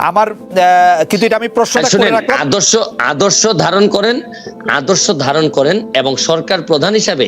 আমার আহ, কিন্তু এটা আমি প্রশ্নটা করে রাখলাম। আদর্শ আদর্শ ধারণ করেন আদর্শ ধারণ করেন এবং সরকার প্রধান হিসাবে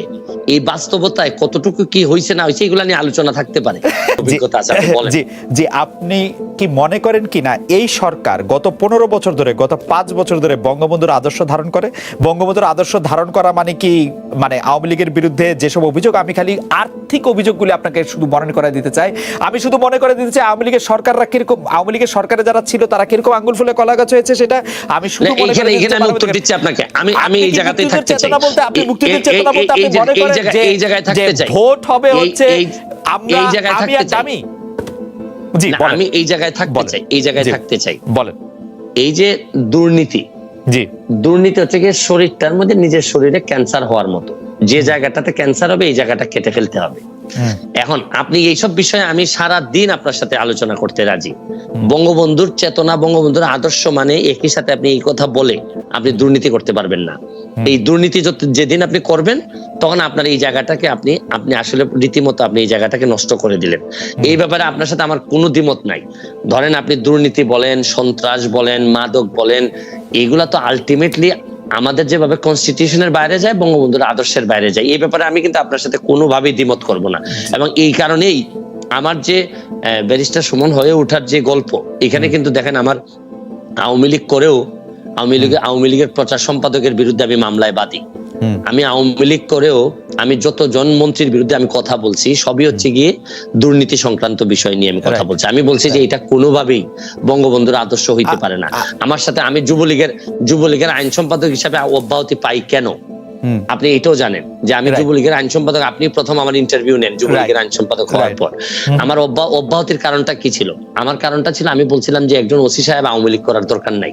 এই বাস্তবতায় কতটুকু কি হয়েছে না হয়েছে এগুলা নিয়ে আলোচনা থাকতে পারে। অভিজ্ঞতা আছে বলেন। জি জি আপনি কি মনে করেন কি না এই সরকার গত পনেরো বছর ধরে গত পাঁচ বছর ধরে বঙ্গবন্ধুর আদর্শ ধারণ করে? বঙ্গবন্ধুর আদর্শ ধারণ করা মানে কি মানে আওয়ামী লীগের বিরুদ্ধে যেসব অভিযোগ আমি খালি আর্থিক অভিযোগগুলি আপনাকে শুধু মনে করে দিতে চাই। আমি শুধু মনে করে দিতে চাই আওয়ামী লীগের সরকাররা কীরকম আওয়ামী লীগের সরকারে যারা ছিল তারা কীরকম আঙ্গুল ফুলে কলা গাছ হয়েছে সেটা আমি শুধু মনে করে চাই আমি উত্তর দিচ্ছি আপনাকে। আমি আমি এই জায়গাতেই থাকতে চাই। বলতে আপনি মুক্তিযুদ্ধের এই- চেতনা বলতে আপনি মনে করেন যে এই জায়গায় থাকতে চাই। ভোট হবে হচ্ছে আমরা এই জায়গায় থাকতে চাই। আমি জি আমি এই জায়গায় থাকতে চাই। এই জায়গায় থাকতে চাই। বলেন। এই যে দুর্নীতি জি। দুর্নীতি হচ্ছে গিয়ে শরীরটার মধ্যে নিজের শরীরে ক্যান্সার হওয়ার মতো। যে জায়গাটাতে ক্যান্সার হবে এই জায়গাটা কেটে ফেলতে হবে। এখন আপনি এইসব বিষয়ে আমি সারা দিন আপনার সাথে আলোচনা করতে রাজি। বঙ্গবন্ধুর চেতনা বঙ্গবন্ধুর আদর্শ মানে একই সাথে আপনি এই কথা বলে আপনি দুর্নীতি করতে পারবেন না। এই দুর্নীতি যেদিন আপনি করবেন তখন আপনার এই জায়গাটাকে আপনি আপনি আসলে রীতিমতো আপনি এই জায়গাটাকে নষ্ট করে দিলেন। এই ব্যাপারে আপনার সাথে আমার কোনো দ্বিমত নাই। ধরেন আপনি দুর্নীতি বলেন সন্ত্রাস বলেন মাদক বলেন এগুলা তো আলটিমেটলি আমাদের যেভাবে কনস্টিটিউশনের বাইরে যায়, বঙ্গবন্ধুর আদর্শের বাইরে যায় এই ব্যাপারে আমি কিন্তু আপনার সাথে কোনোভাবেই দ্বিমত করব না এবং এই কারণেই আমার যে ব্যারিস্টার সুমন হয়ে ওঠার যে গল্প, এখানে কিন্তু দেখেন আমার আওয়ামী লীগ করেও, আওয়ামী লীগের আওয়ামী লীগের প্রচার সম্পাদকের বিরুদ্ধে আমি মামলায় বাদী। আমি আওয়ামী লীগ করেও আমি যতজন মন্ত্রীর বিরুদ্ধে আমি কথা বলছি সবই হচ্ছে গিয়ে দুর্নীতি সংক্রান্ত বিষয় নিয়ে আমি কথা বলছি। আমি বলছি যে এটা কোনোভাবেই বঙ্গবন্ধুর আদর্শ হইতে পারে না। আমার সাথে আমি যুবলীগের যুবলীগের আইন সম্পাদক হিসাবে অব্যাহতি পাই কেন? আপনি এটাও জানেন যে আমি. যুবলীগের আইন সম্পাদক আপনি প্রথম আমার ইন্টারভিউ নেন যুবলীগের আইন সম্পাদক হওয়ার পর। আমার অব্যা- অব্যাহতির কারণটা কি ছিল? আমার কারণটা ছিল আমি বলছিলাম যে একজন ওসি সাহেব আওয়ামী লীগ করার দরকার নাই।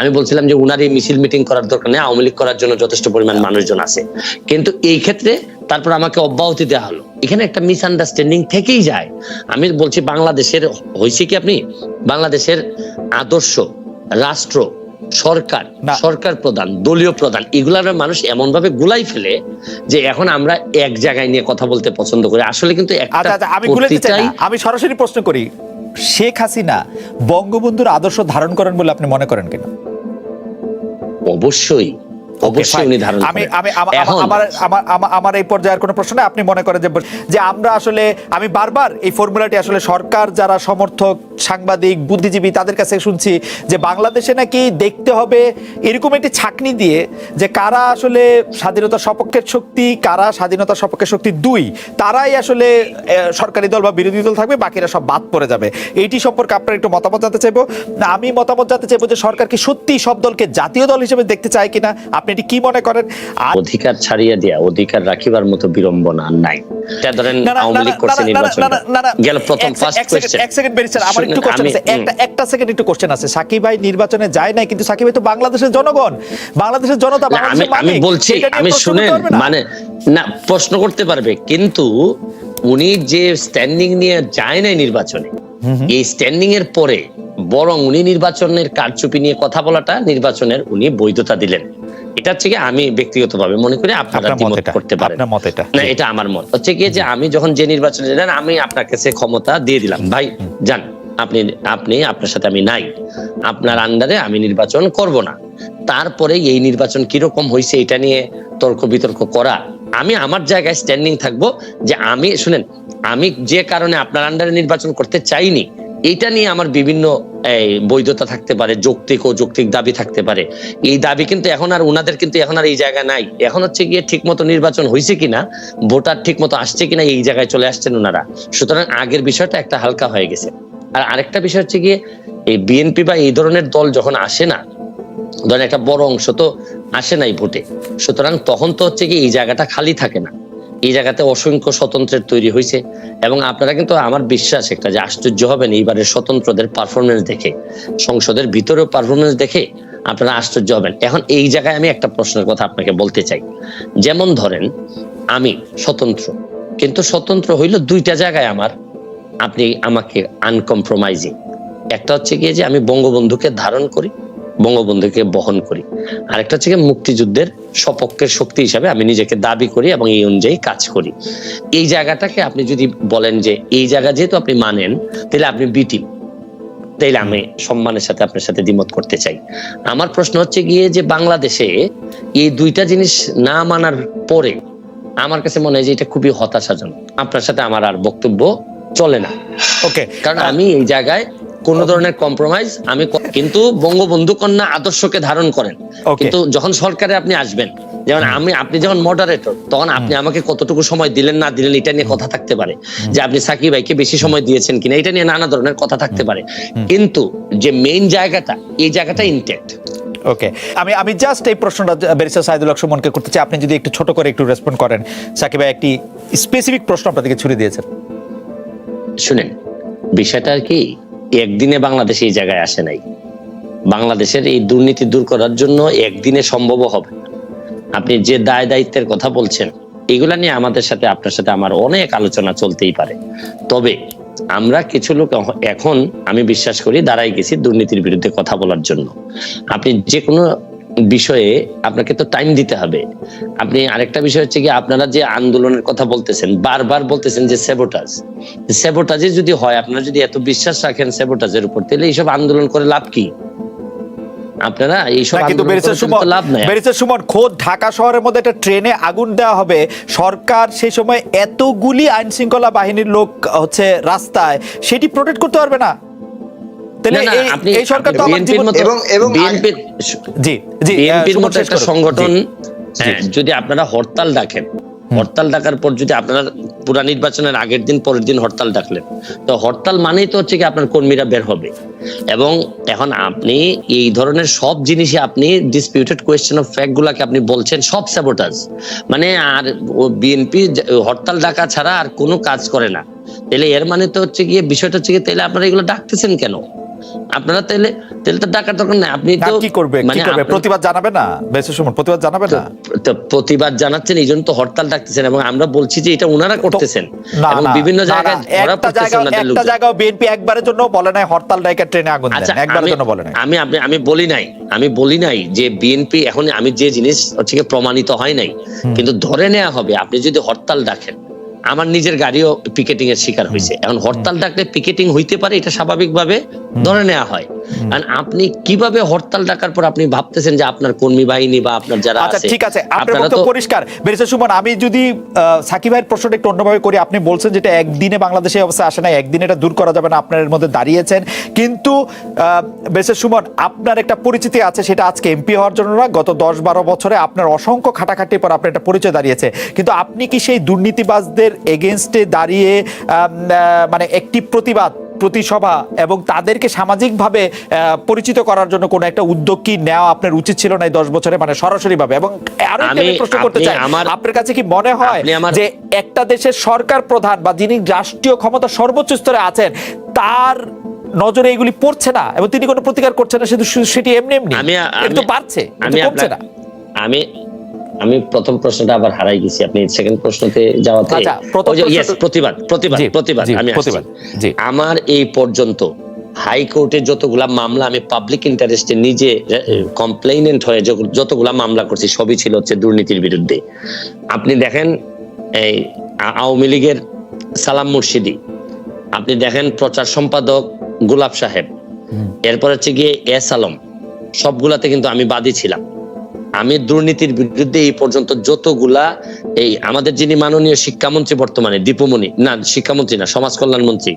আমি বলছিলাম যে উনার এই মিছিল মিটিং করার দরকার নেই আওয়ামী লীগ করার জন্য যথেষ্ট পরিমাণ মানুষজন আছে। কিন্তু এই ক্ষেত্রে তারপর আমাকে অব্যাহতি দেওয়া হলো। এখানে একটা মিসআন্ডারস্ট্যান্ডিং থেকেই যায়। আমি বলছি বাংলাদেশের হয়েছে কি আপনি? বাংলাদেশের আদর্শ রাষ্ট্র সরকার। সরকার প্রধান দলীয় প্রধান এগুলার মানুষ এমন ভাবে গুলাই ফেলে যে এখন আমরা এক জায়গায় নিয়ে কথা বলতে পছন্দ করি। আসলে কিন্তু আচ্ছা আচ্ছা। আমি সরাসরি প্রশ্ন করি। শেখ হাসিনা বঙ্গবন্ধুর আদর্শ ধারণ করেন বলে আপনি মনে করেন কেন? অবশ্যই। অবশ্যই উনি ধারণ আমি আমি আমার আমার আমার- আমার এই পর্যায়ের কোনো প্রশ্ন আপনি মনে করেন যে যে আমরা আসলে আমি বারবার এই ফর্মুলাটি আসলে সরকার যারা সমর্থক সাংবাদিক বুদ্ধিজীবী তাদের কাছে শুনছি যে বাংলাদেশে নাকি দেখতে হবে এরকম একটি ছাকনি দিয়ে যে কারা আসলে স্বাধীনতা সপক্ষের শক্তি কারা স্বাধীনতা সপক্ষের শক্তি দুই তারাই আসলে সরকারি দল বা বিরোধী দল থাকবে বাকিরা সব বাদ পড়ে যাবে। এইটি সম্পর্কে আপনার একটু মতামত জানতে চাইব। আমি মতামত জানতে চাইব যে সরকার কি সত্যি সব দলকে জাতীয় দল হিসেবে দেখতে চায় কিনা? আপনি এটি কি মনে করেন? অধিকার ছাড়িয়ে দেয়া অধিকার রাখিবার মতো বিড়ম্বনা নাই। ধরেন না, না, আওয়ামী লীগ করছে না, না, নির্বাচন না, না, না, না, গেল প্রথম ফার্স্ট এক এক সেকেন্ড ব্যারিস্টার আমার একটু কোশ্চেন আছে। একটা একটা সেকেন্ড একটু কোশ্চেন আছে। সাকিব ভাই নির্বাচনে যায় নাই কিন্তু সাকিব ভাই তো বাংলাদেশের জনগণ। বাংলাদেশের জনতা আমি আমি বলছি আমি শুনেন? মানে না প্রশ্ন করতে পারবে কিন্তু উনি যে স্ট্যান্ডিং নিয়ে যায় নাই নির্বাচনে এই স্ট্যান্ডিং এর পরে বরং উনি নির্বাচনের কারচুপি নিয়ে কথা বলাটা নির্বাচনের উনি বৈধতা দিলেন। এটা হচ্ছে কি আমি ব্যক্তিগতভাবে মনে করি আপনারা আপনার মত দ্বিমত করতে পারেন। মত এটা। না এটা আমার মত। হচ্ছে কি যে আমি যখন যে নির্বাচনে যান আমি আপনার কাছে ক্ষমতা দিয়ে দিলাম। ভাই যান আপনি আপনি আপনার সাথে আমি নাই। আপনার আন্ডারে আমি নির্বাচন করব না। তারপরে এই নির্বাচন কীরকম হয়েছে এটা নিয়ে তর্ক বিতর্ক করা। আমি আমার জায়গায় স্ট্যান্ডিং থাকব যে আমি শুনেন আমি যে কারণে আপনার আন্ডারে নির্বাচন করতে চাইনি এটা নিয়ে আমার বিভিন্ন বৈধতা থাকতে পারে, যৌক্তিক ও যৌক্তিক দাবি থাকতে পারে। এই দাবি কিন্তু এখন আর ওনাদের কিন্তু এখন আর এই জায়গা নাই। এখন হচ্ছে গিয়ে ঠিক মতো নির্বাচন হয়েছে কিনা, ভোটার ঠিক মতো আসছে কিনা, এই জায়গায় চলে আসছেন ওনারা সুতরাং আগের বিষয়টা একটা হালকা হয়ে গেছে। আর আরেকটা বিষয় হচ্ছে গিয়ে, এই বিএনপি বা এই ধরনের দল যখন আসে না, ধরেন একটা বড় অংশ তো আসে নাই ভোটে, সুতরাং তখন তো হচ্ছে কি এই জায়গাটা খালি থাকে না। এই জায়গাতে অসংখ্য স্বতন্ত্রের তৈরি হয়েছে এবং আপনারা কিন্তু আমার বিশ্বাস একটা যে আশ্চর্য হবেন এইবারের স্বতন্ত্রদের পারফরমেন্স দেখে, সংসদের ভিতরেও পারফরমেন্স দেখে আপনারা আশ্চর্য হবেন। এখন এই জায়গায় আমি একটা প্রশ্নের কথা আপনাকে বলতে চাই। যেমন ধরেন, আমি স্বতন্ত্র, কিন্তু স্বতন্ত্র হইল দুইটা জায়গায় আমার, আপনি আমাকে আনকম্প্রোমাইজিং একটা হচ্ছে গিয়ে যে আমি বঙ্গবন্ধুকে ধারণ করি বঙ্গবন্ধুকে বহন করি। আরেকটা হচ্ছে মুক্তিযুদ্ধের সপক্ষের শক্তি হিসাবে আমি নিজেকে দাবি করি এবং এই অনুযায়ী কাজ করি। এই জায়গাটাকে আপনি যদি বলেন যে এই জায়গা যেহেতু আপনি মানেন তাহলে আপনি বি টিম তাইলে আমি সম্মানের সাথে আপনার সাথে দ্বিমত করতে চাই। আমার প্রশ্ন হচ্ছে গিয়ে যে বাংলাদেশে এই দুইটা জিনিস না মানার পরে আমার কাছে মনে হয় যে এটা খুবই হতাশাজনক। আপনার সাথে আমার আর বক্তব্য চলে না। ওকে কারণ আমি এই জায়গায় কোন ধরনের কম্প্রোমাইজ আমি কিন্তু বঙ্গবন্ধু কন্যা আদর্শকে ধারণ করেন. কিন্তু যখন সরকারে আপনি আসবেন যেমন আমি আপনি যখন মডারেটর তখন আপনি আমাকে কতটুকু সময় দিলেন না দিলেন এটা নিয়ে কথা থাকতে পারে। যে আপনি সাকিব ভাইকে বেশি সময় দিয়েছেন কিনা এটা নিয়ে নানা ধরনের কথা থাকতে পারে। কিন্তু যে মেইন জায়গাটা এই জায়গাটা ইনটেক্ট ওকে আমি আমি জাস্ট এই প্রশ্নটা ব্যারিস্টার সাইদুল হক সুমনকে করতে চাই। আপনি যদি একটু ছোট করে একটু রেসপন্ড করেন। সাকিব ভাই একটি স্পেসিফিক প্রশ্ন আপনাদেরকে ছুড়ে দিয়েছেন। শুনেন বিষয়টা আর কি? একদিনে বাংলাদেশ এই জায়গায় আসে নাই। বাংলাদেশের এই দুর্নীতি দূর করার জন্য একদিনে সম্ভব হবে আপনি যে দায় দায়িত্বের কথা বলছেন, এগুলা নিয়ে আমাদের সাথে, আপনার সাথে আমার অনেক আলোচনা চলতেই পারে। তবে আমরা কিছু লোক এখন আমি বিশ্বাস করি দাঁড়াই গেছি দুর্নীতির বিরুদ্ধে কথা বলার জন্য। আপনি যে কোনো বিষয়ে আপনাকে তো টাইম দিতে হবে। আপনি আরেকটা বিষয় হচ্ছে কি আপনারা যে আন্দোলনের কথা বলতেছেন বারবার বলতেছেন যে সেবোটাজ সেবোটাজে যদি হয় আপনারা যদি এত বিশ্বাস রাখেন সেবোটাজের উপর তাহলে এইসব আন্দোলন করে লাভ কি? আপনারা এইসব কিন্তু ব্যারিস্টার সুমন ব্যারিস্টার সুমন খোদ ঢাকা শহরের মধ্যে একটা ট্রেনে আগুন দেওয়া হবে। সরকার সেই সময় এতগুলি আইন শৃঙ্খলা বাহিনীর লোক হচ্ছে রাস্তায় সেটি প্রোটেক্ট করতে পারবে না, এই- সরকার তো আপনি আমার BNP র জীবন মতো- এবং- এবং- জি জি বিএনপির মতো একটা সংগঠন হ্যাঁ, যদি আপনারা হরতাল ডাকেন হরতাল ডাকার পর যদি আপনারা পুরা নির্বাচনের আগের দিন পরের দিন হরতাল ডাকলেন তো হরতাল মানেই তো হচ্ছে কি আপনার কর্মীরা বের হবে। এবং এখন আপনি এই ধরনের সব জিনিসই আপনি ডিসপিউটেড কোয়েশ্চেন অফ ফ্যাক্ট গুলাকে আপনি বলছেন সব স্যাবোটাজ মানে আর বিএনপি হরতাল ডাকা ছাড়া আর কোনো কাজ করে না। তাহলে এর মানে তো হচ্ছে গিয়ে বিষয়টা হচ্ছে গিয়ে তাহলে আপনারা এগুলো ডাকতেছেন কেন? আপনারা তাহলে তাহলে তো ডাকার দরকার নাই। আপনি তো কি করবে? কি মানে করবে? প্রতিবাদ জানাবে না? ব্যারিস্টার সুমন প্রতিবাদ জানাবে না? তো প্রতিবাদ জানাচ্ছেন এই জন্য তো হরতাল ডাকতেছেন এবং আমরা বলছি যে এটা ওনারা করতেছেন। এবং বিভিন্ন জায়গায় একটা জায়গা একটা। জায়গাও বিএনপি একবারের জন্য বলে নাই হরতাল ডাইকা ট্রেনে আগুন আচ্ছা দেন একবারের আমি- জন্য বলে নাই। আমি আপনি আমি বলি নাই। আমি বলি নাই যে বিএনপি এখন আমি যে জিনিস হচ্ছে প্রমাণিত হয় নাই। কিন্তু ধরে নেওয়া হবে আপনি যদি হরতাল ডাকেন আমার নিজের গাড়িও পিকেটিং এর শিকার হয়েছে। এখন হরতাল ডাকলে পিকেটিং হইতে পারে এটা স্বাভাবিকভাবে ধরে নেওয়া হয়। কারণ আপনি কীভাবে হরতাল ডাকার পর আপনি ভাবতেছেন যে আপনার কর্মী বাহিনী বা আপনার যারা আচ্ছা ঠিক আছে। আপনার তো পরিষ্কার। ব্যারিস্টার সুমন আমি যদি আহ, সাকিব ভাইয়ের প্রশ্নটা একটু অন্যভাবে করি আপনি বলছেন যেটা একদিনে বাংলাদেশে অবস্থা আসে না একদিনে এটা দূর করা যাবে না আপনার এর মধ্যে দাঁড়িয়েছেন। কিন্তু ব্যারিস্টার সুমন আপনার একটা পরিচিতি আছে সেটা আজকে এমপি হওয়ার জন্য না গত দশ বারো বছরে আপনার অসংখ্য খাটাখাটির পর আপনার একটা পরিচয় দাঁড়িয়েছে। কিন্তু আপনি কি সেই দুর্নীতিবাজদের এগেনস্টে দাঁড়িয়ে মানে একটি প্রতিবাদ প্রতিসভা এবং তাদেরকে সামাজিকভাবে পরিচিত করার জন্য কোনো একটা উদ্যোগ কি নেওয়া আপনার উচিত ছিল না এই দশ বছরে? মানে সরাসরি ভাবে এবং আরও আমি প্রশ্ন করতে চাই আপনার কাছে কি মনে হয় যে একটা দেশের সরকার প্রধান বা যিনি রাষ্ট্রীয় ক্ষমতা সর্বোচ্চ স্তরে আছেন তার নজরে এগুলি পড়ছে না এবং তিনি কোনো প্রতিকার করছেন না শুধু সেটি এমনি এমনি? আমি তো আমি- না। আমি আমি প্রথম প্রশ্নটা আবার হারাই গেছি। আপনি সেকেন্ড প্রশ্নতে যাওয়াতে আচ্ছা, প্রতিবাদ প্রতিবাদ প্রতিবাদ আমি প্রতিবাদ, আমার এই পর্যন্ত হাইকোর্টে যতগুলা মামলা আমি পাবলিক ইন্টারেস্টে নিজে কমপ্লেইনেন্ট হয়ে যত- যতগুলা মামলা করছি সবই ছিল হচ্ছে দুর্নীতির বিরুদ্ধে। আপনি দেখেন এই আওয়ামী লীগের সালাম মুর্শিদি আপনি দেখেন প্রচার সম্পাদক গোলাপ সাহেব এরপর হচ্ছে গিয়ে এস আলম সবগুলাতে কিন্তু আমি বাদী ছিলাম। আমি দুর্নীতির বিরুদ্ধে এই পর্যন্ত যতগুলা এই আমাদের যিনি মাননীয় শিক্ষামন্ত্রী বর্তমানে দীপমণি না শিক্ষামন্ত্রী না সমাজ কল্যাণ মন্ত্রী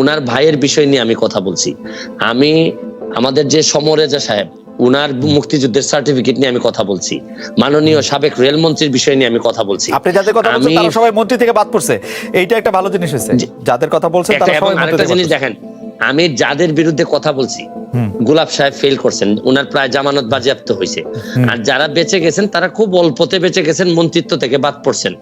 উনার ভাইয়ের বিষয় নিয়ে আমি কথা বলছি। আমি আমাদের যে সমরেজা সাহেব উনার মুক্তিযুদ্ধের সার্টিফিকেট নিয়ে আমি কথা বলছি। মাননীয় সাবেক রেলমন্ত্রীর বিষয় নিয়ে আমি কথা বলছি। আপনি যাদের কথা বলছেন তারা সবাই মন্ত্রী থেকে বাদ পড়ছে। এইটা একটা ভালো জিনিস হয়েছে। যাদের কথা বলছেন তারা সবাই মন্ত্রী থেকে জিনিস। দেখেন আমি যাদের বিরুদ্ধে কথা বলছি। গোলাপ সাহেব ফেল করছেন। উনার প্রায় জামানত বাজেয়াপ্ত হয়েছে আর যারা বেঁচে গেছেন তারা খুব অল্পতে বেঁচে গেছেন মন্ত্রিত্ব থেকে বাদ পড়ছেন।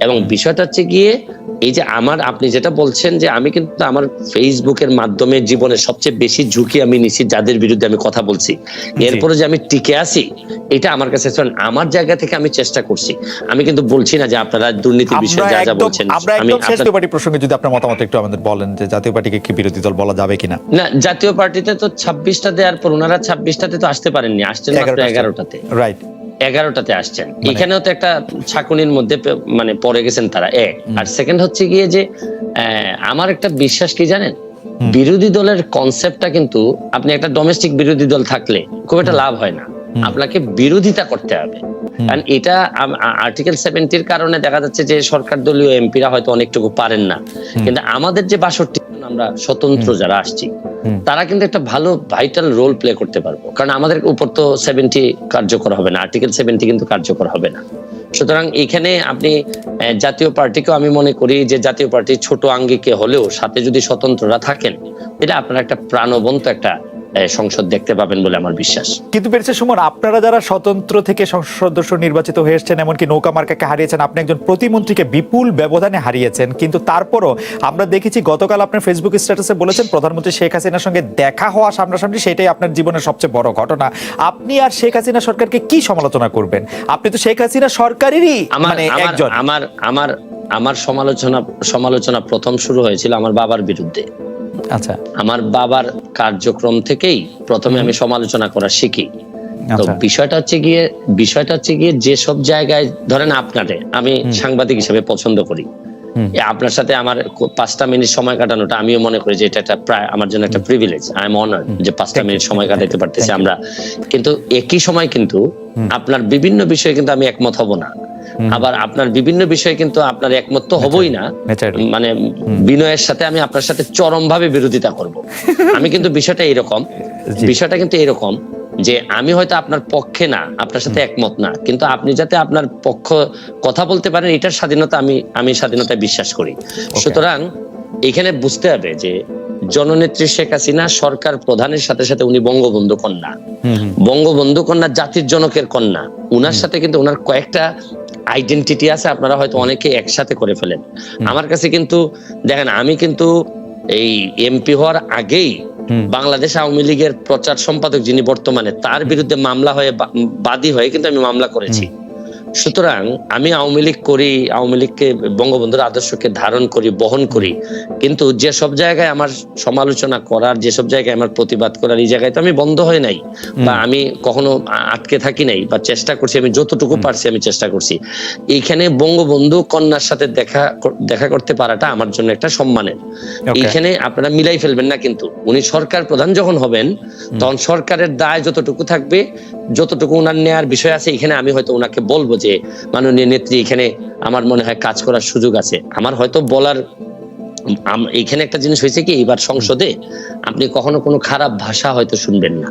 এবং বিষয়টা হচ্ছে গিয়ে এই যে আমার আপনি যেটা বলছেন যে আমি কিন্তু আমার ফেসবুকের মাধ্যমে জীবনের সবচেয়ে বেশি ঝুঁকি আমি নিছি যাদের বিরুদ্ধে আমি কথা বলছি। এরপরে যে আমি টিকে আছি এটা আমার কাছে আমার জায়গা থেকে আমি চেষ্টা করছি। আমি কিন্তু বলছি না যে আপনারা দুর্নীতির বিষয়ে যা যা বলছেন। আমি আপনার- পার্টি প্রসঙ্গে যদি আপনার মতামত একটু আমাদের বলেন যে জাতীয় পার্টিকে কি বিরোধী দল বলা যাবে কিনা। না জাতীয় পার্টিতে তো ছাব্বিশটা দেওয়ার পর ওনারা ছাব্বিশটাতে তো আসতে পারেননি আসছেন মাত্র এগারোটাতে। রাইট এগারোটাতে আসছেন। মানে- এখানেও তো একটা ছাকুনির মধ্যে মানে পড়ে গেছেন তারা এক আর সেকেন্ড হচ্ছে গিয়ে যে আমার একটা বিশ্বাস কি জানেন? বিরোধী দলের কনসেপ্টটা কিন্তু আপনি একটা ডোমেস্টিক বিরোধী দল থাকলে খুব একটা লাভ হয় না। আপনাকে বিরোধিতা করতে হবে। কারণ এটা আর্টিকেল সেভেন্টির কারণে দেখা যাচ্ছে যে সরকার দলীয় এমপিরা হয়তো অনেকটুকু পারেন না। কিন্তু আমাদের যে বাষট্টি আমরা স্বতন্ত্র যারা আসছি। তারা কিন্তু একটা ভালো ভাইটাল রোল প্লে করতে পারব। কারণ আমাদের উপর তো সেভেন্টি কার্যকর হবে না আর্টিকেল সেভেন্টি কিন্তু কার্যকর হবে না। সুতরাং এখানে আপনি জাতীয় পার্টিকেও আমি মনে করি যে জাতীয় পার্টি ছোট আঙ্গিকে হলেও সাথে যদি স্বতন্ত্ররা থাকেন, এটা আপনার একটা প্রাণবন্ত একটা সংসদ দেখতে পাবেন বলে আমার বিশ্বাস। কিন্তু পেরেছে সুমন আপনারা যারা স্বতন্ত্র থেকে সংসদ সদস্য নির্বাচিত হয়ে এসেছেন এমনকি নৌকা মার্কাকে হারিয়েছেন আপনি একজন প্রতিমন্ত্রীকে বিপুল ব্যবধানে হারিয়েছেন। কিন্তু তারপরও আমরা দেখেছি গতকাল আপনার ফেসবুক স্ট্যাটাসে বলেছেন প্রধানমন্ত্রী শেখ হাসিনার সঙ্গে দেখা হওয়া সামনাসামনি সেটাই আপনার জীবনের সবচেয়ে বড় ঘটনা। আপনি আর শেখ হাসিনা সরকারকে কি সমালোচনা করবেন? আপনি তো শেখ হাসিনা সরকারেরই মানে একজন। আমার আমার আমার সমালোচনা সমালোচনা প্রথম শুরু হয়েছিল আমার বাবার বিরুদ্ধে। আচ্ছা। আমার বাবার কার্যক্রম থেকেই প্রথমে আমি সমালোচনা করা শিখি। তো আচ্ছা। বিষয়টা হচ্ছে গিয়ে বিষয়টা হচ্ছে গিয়ে যেসব জায়গায় ধরেন আপনারে আমি সাংবাদিক হিসেবে পছন্দ করি। আপনার সাথে আমার পাঁচটা মিনিট সময় কাটানোটা আমিও মনে করি যে এটা একটা প্রায় আমার জন্য একটা প্রিভিলেজ আই এম অনার যে পাঁচটা মিনিট সময় কাটাতে পারতেছি আমরা। কিন্তু একই সময় কিন্তু আপনার বিভিন্ন বিষয়ে কিন্তু আমি একমত হব না। আবার আপনার বিভিন্ন বিষয়ে কিন্তু আপনার একমত তো হবই না। মানে বিনয়ের সাথে আমি আপনার সাথে চরম ভাবে বিরোধিতা করব। আমি কিন্তু বিষয়টা এরকম বিষয়টা কিন্তু এরকম যে আমি হয়তো আপনার পক্ষে না আপনার সাথে একমত না কিন্তু আপনি যাতে আপনার পক্ষ কথা বলতে পারেন এটার স্বাধীনতা আমি আমি স্বাধীনতায় বিশ্বাস করি। সুতরাং এখানে বুঝতে হবে যে জননেত্রী শেখ হাসিনা সরকার প্রধানের সাথে সাথে উনি বঙ্গবন্ধু কন্যা। বঙ্গবন্ধু কন্যা জাতির জনকের কন্যা। উনার সাথে কিন্তু ওনার কয়েকটা আইডেন্টিটি আছে আপনারা হয়তো অনেকে একসাথে করে ফেলেন। আমার কাছে কিন্তু দেখেন আমি কিন্তু এই এমপি হওয়ার আগেই বাংলাদেশ আওয়ামী লীগের প্রচার সম্পাদক যিনি বর্তমানে তার বিরুদ্ধে মামলা হয়ে বাদী হয়ে কিন্তু আমি মামলা করেছি। সুতরাং আমি আওয়ামী লীগ করি আওয়ামী লীগকে বঙ্গবন্ধুর আদর্শকে ধারণ করি বহন করি। কিন্তু যে সব জায়গায় আমার সমালোচনা করার যেসব জায়গায় আমার প্রতিবাদ করার এই জায়গায় তো আমি বন্ধ হয়ে নাই। বা আমি কখনো আটকে থাকি নাই বা চেষ্টা করছি আমি যতটুকু পারছি আমি চেষ্টা করছি। এইখানে বঙ্গবন্ধু কন্যার সাথে দেখা দেখা করতে পারাটা আমার জন্য একটা সম্মানের. এইখানে আপনারা মিলাই ফেলবেন না কিন্তু। উনি সরকার প্রধান যখন হবেন তখন সরকারের দায় যতটুকু থাকবে যতটুকু উনার নেয়ার বিষয় আছে এখানে আমি হয়তো উনাকে বলব যে মাননীয় নেত্রী এখানে আমার মনে হয় কাজ করার সুযোগ আছে। আমার হয়তো বলার এইখানে একটা জিনিস হয়েছে কি এবার সংসদে আপনি কখনো কোনো খারাপ ভাষা হয়তো শুনবেন না।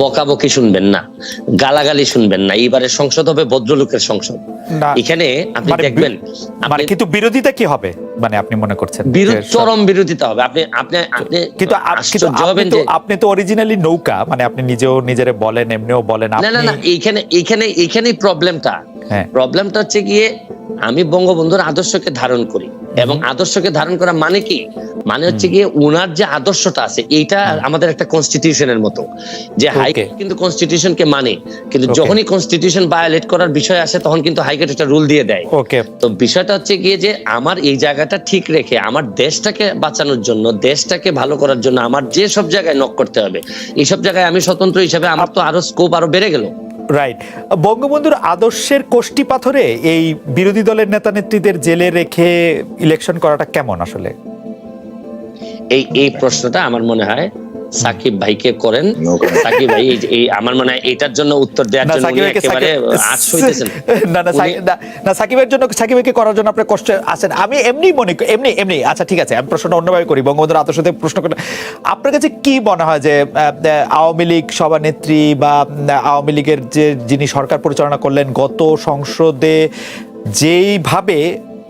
বকাবকি শুনবেন না গালাগালি শুনবেন না এইবারের সংসদ হবে ভদ্রলোকের সংসদ। এখানে আপনি মানে দেখবেন মানে কিন্তু বিরোধিতা কি হবে? মানে আপনি মনে করছেন? বিরোধ চরম বিরোধিতা হবে। আপনি আপনি আপনি কিন্তু আপ- কিন্তু আপনি তো যে আপনি তো অরিজিনালি নৌকা মানে আপনি নিজেও নিজেরে বলেন এমনিও বলেন। না না না এইখানে এইখানে এইখানেই প্রবলেমটা হ্যাঁ। প্রবলেমটা হচ্ছে গিয়ে আমি বঙ্গবন্ধুর আদর্শকে ধারণ করি। এবং আদর্শকে ধারণ করা মানে কি? মানে হচ্ছে গিয়ে উনার যে আদর্শটা আছে এইটা আমাদের একটা কনস্টিটিউশনের মতো। যে হাইকোর্ট কিন্তু কনস্টিটিউশনকে মানে কিন্তু যখনই কনস্টিটিউশন ভায়োলেট করার বিষয় আসে তখন কিন্তু হাইকোর্ট একটা রুল দিয়ে দেয়। ওকে তো বিষয়টা হচ্ছে গিয়ে যে আমার এই জায়গাটা ঠিক রেখে আমার দেশটাকে বাঁচানোর জন্য দেশটাকে ভালো করার জন্য আমার যে সব জায়গায় নক করতে হবে এইসব জায়গায় আমি স্বতন্ত্র হিসেবে আমার তো আরও স্কোপ আরও বেড়ে গেল। রাইট বঙ্গবন্ধুর আদর্শের কোষ্টি পাথরে এই বিরোধী দলের নেতা নেত্রীদের জেলে রেখে ইলেকশন করাটা কেমন আসলে? এই এই প্রশ্নটা আমার মনে হয় সাকিব ভাইকে করেন। সাকিব ভাই এই আমার মনে হয় এটার জন্য উত্তর দেওয়ার না জন্য উনি একেবারে আশ হইতেছেন না না না, সাকিবের জন্য সাকিবকে করার জন্য আপনি কষ্ট আছেন। আমি এমনি মনে করি- এমনি এমনি। আচ্ছা ঠিক আছে আমি প্রশ্নটা অন্যভাবে করি। বঙ্গবন্ধুর আদর্শ থেকে প্রশ্ন করলে আপনার কাছে কি মনে হয় যে আওয়ামী লীগ সভানেত্রী বা আওয়ামী লীগের যে যিনি সরকার পরিচালনা করলেন গত সংসদে যেইভাবে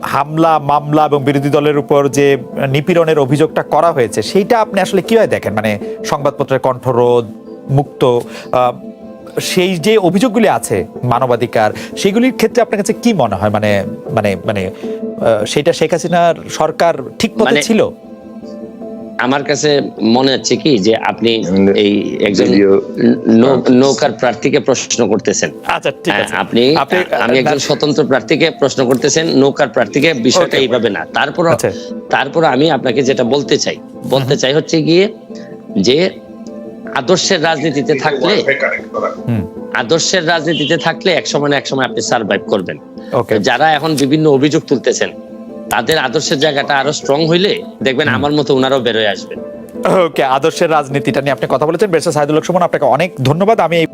হামলা মামলা এবং বিরোধী দলের উপর যে নিপীড়নের অভিযোগটা করা হয়েছে সেইটা আপনি আসলে কীভাবে দেখেন? মানে সংবাদপত্রের কণ্ঠরোধ মুক্ত সেই যে অভিযোগগুলি আছে মানবাধিকার সেগুলির ক্ষেত্রে আপনার কাছে কি মনে হয়? মানে মানে মানে সেটা শেখ হাসিনার সরকার ঠিক পথে মানে- ছিল? আমার কাছে মনে হচ্ছে কি যে আপনি এই একজন নৌকার প্রার্থীকে প্রশ্ন করতেছেন। আচ্ছা ঠিক হ্যাঁ, আছে। আপনি আপনি আমি একজন স্বতন্ত্র প্রার্থীকে প্রশ্ন করতেছেন নৌকার প্রার্থীকে বিষয়টা এইভাবে না। তারপর আচ্ছা। তারপর আমি আপনাকে যেটা বলতে চাই বলতে চাই হচ্ছে গিয়ে যে আদর্শের রাজনীতিতে থাকলে হুম। আদর্শের রাজনীতিতে থাকলে এক সময় না এক সময় আপনি সার্ভাইভ করবেন। ওকে যারা এখন বিভিন্ন অভিযোগ তুলতেছেন তাদের আদর্শের জায়গাটা আরও স্ট্রং হইলে দেখবেন আমার মতো ওনারাও বেরোয় আসবেন ওকে আদর্শের রাজনীতিটা নিয়ে আপনি কথা বলেছেন। বেরসা সাইদুল লক্ষ্মণ সুমন আপনাকে অনেক ধন্যবাদ। আমি এই